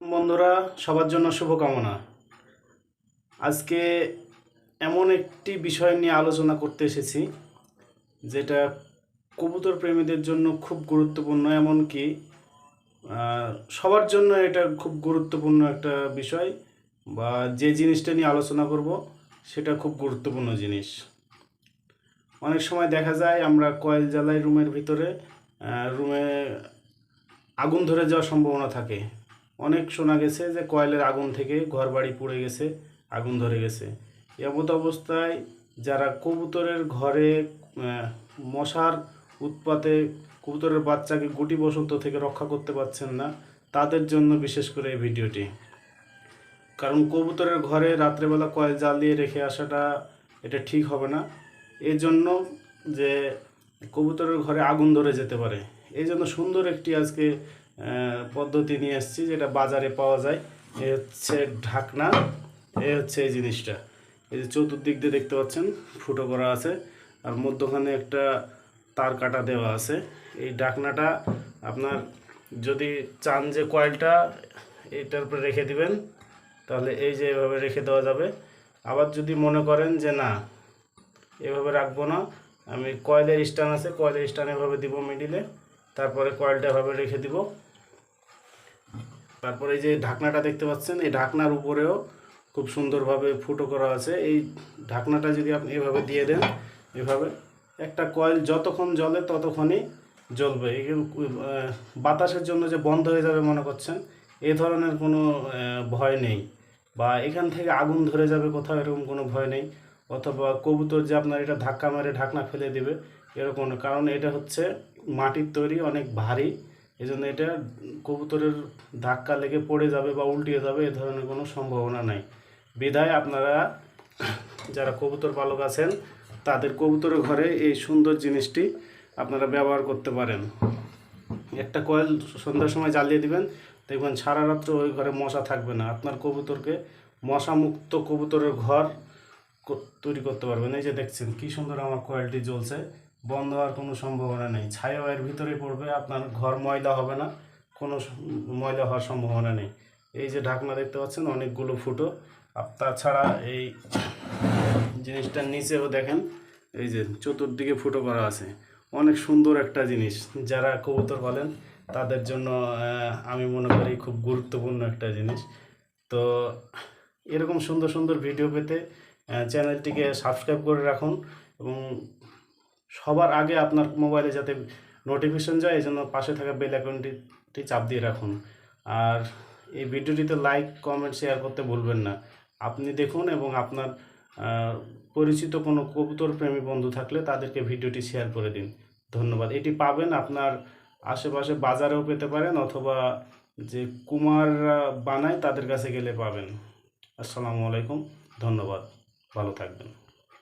বন্ধুরা, সবার জন্য শুভকামনা। আজকে এমন একটি বিষয় নিয়ে আলোচনা করতে এসেছি, যেটা কবুতর প্রেমীদের জন্য খুব গুরুত্বপূর্ণ, এমনকি সবার জন্য এটা খুব গুরুত্বপূর্ণ একটা বিষয়, বা যে জিনিসটা নিয়ে আলোচনা করব, সেটা খুব গুরুত্বপূর্ণ জিনিস। অনেক সময় দেখা যায় আমরা কয়েল জ্বালাই রুমের ভিতরে রুমে আগুন ধরে যাওয়ার সম্ভাবনা থাকে। অনেক শোনা গেছে যে কয়েলের আগুন থেকে ঘর বাড়ি পুড়ে গেছে, আগুন ধরে গেছে। এমত অবস্থায় যারা কবুতরের ঘরে মশার উৎপাতে কবুতরের বাচ্চাকে গুটি বসন্ত থেকে রক্ষা করতে পারছেন না, তাদের জন্য বিশেষ করে এই ভিডিওটি। কারণ কবুতরের ঘরে রাত্রেবেলা কয়েল জ্বালিয়ে রেখে আসাটা এটা ঠিক হবে না। এই জন্য যে কবুতরের ঘরে আগুন ধরে যেতে পারে। এই জন্য সুন্দর একটি আজকে পদ্ধতি নিয়ে এসেছি, যেটা বাজারে পাওয়া যায়। এ হচ্ছে ঢাকনা, এ হচ্ছে এই জিনিসটা। এই যে চতুর্দিক দিয়ে দেখতে পাচ্ছেন, ফুটো করা আছে, আর মধ্যখানে একটা তার কাটা দেওয়া আছে। এই ঢাকনাটা আপনার যদি চান যে কয়েলটা এটার উপরে রেখে দিবেন, তাহলে এই যে এভাবে রেখে দেওয়া যাবে। আবার যদি মনে করেন যে না, এভাবে রাখব না, আমি কয়েলের স্ট্যান্ড আছে, কয়েলের স্ট্যান্ড এভাবে দিব মিডিলে, তারপরে কয়েলটা এভাবে রেখে দিব। তারপরে এই যে ঢাকনাটা দেখতে পাচ্ছেন, এই ঢাকনার উপরেও খুব সুন্দরভাবে ফুটো করা আছে। এই ঢাকনাটা যদি আপনি এভাবে দিয়ে দেন, এভাবে একটা কয়েল যতক্ষণ জ্বলে ততক্ষণই জ্বলবে। এই বাতাসের জন্য যে বন্ধ হয়ে যাবে মনে করছেন, এ ধরনের কোনো ভয় নেই। বা এখান থেকে আগুন ধরে যাবে কোথাও, এরকম কোনো ভয় নেই। অথবা কবুতর যে আপনার এটা ধাক্কা মেরে ঢাকনা ফেলে দিবে, এরকম কারণ এটা হচ্ছে মাটির তৈরি, অনেক ভারী এই জন্য এটা কবুতরের ধাক্কা লেগে পড়ে যাবে বা উল্টিয়ে যাবে, এ ধরনের কোনো সম্ভাবনা নাই। বিধায় আপনারা, যারা কবুতর পালক আছেন, তাদের কবুতরের ঘরে এই সুন্দর জিনিসটি আপনারা ব্যবহার করতে পারেন। একটা কয়েল সন্ধ্যার সময় জ্বালিয়ে দিবেন, দেখবেন সারা রাত্র ওই ঘরে মশা থাকবে না। আপনার কবুতরকে মশামুক্ত কবুতরের ঘর তৈরি করতে পারবেন। এই যে দেখছেন, কি সুন্দর আমার কয়েলটি জ্বলছে। বন্ধ হওয়ার কোনো সম্ভাবনা নেই। ছায়া এর ভিতরে পড়বে, আপনার ঘর ময়লা হবে না, কোনো ময়লা হওয়ার সম্ভাবনা নেই। এই যে ঢাকনা দেখতে পাচ্ছেন, অনেকগুলো ফুটো। তাছাড়া এই জিনিসটার নিচেও দেখেন, এই যে চতুর্দিকে ফুটো করা আছে। অনেক সুন্দর একটা জিনিস। যারা কবুতর বলেন তাদের জন্য আমি মনে করি খুব গুরুত্বপূর্ণ একটা জিনিস। তো এরকম সুন্দর সুন্দর ভিডিও পেতে চ্যানেলটিকে সাবস্ক্রাইব করে রাখুন এবং সবার আগে আপনার মোবাইলে যাতে নোটিফিকেশন যায় এই জন্য পাশে থাকা বেল আইকনটি চাপ দিয়ে রাখুন। আর এই ভিডিওটিতে লাইক কমেন্ট শেয়ার করতে ভুলবেন না। আপনি দেখুন এবং আপনার পরিচিত কোনো কবুতর প্রেমী বন্ধু থাকলে তাদেরকে ভিডিওটি শেয়ার করে দিন। ধন্যবাদ। এটি পাবেন আপনার আশেপাশে বাজারেও পেতে পারেন অথবা যে কুমাররা বানায় তাদের কাছে গেলে পাবেন। আসসালামু আলাইকুম। ধন্যবাদ। ভালো থাকবেন।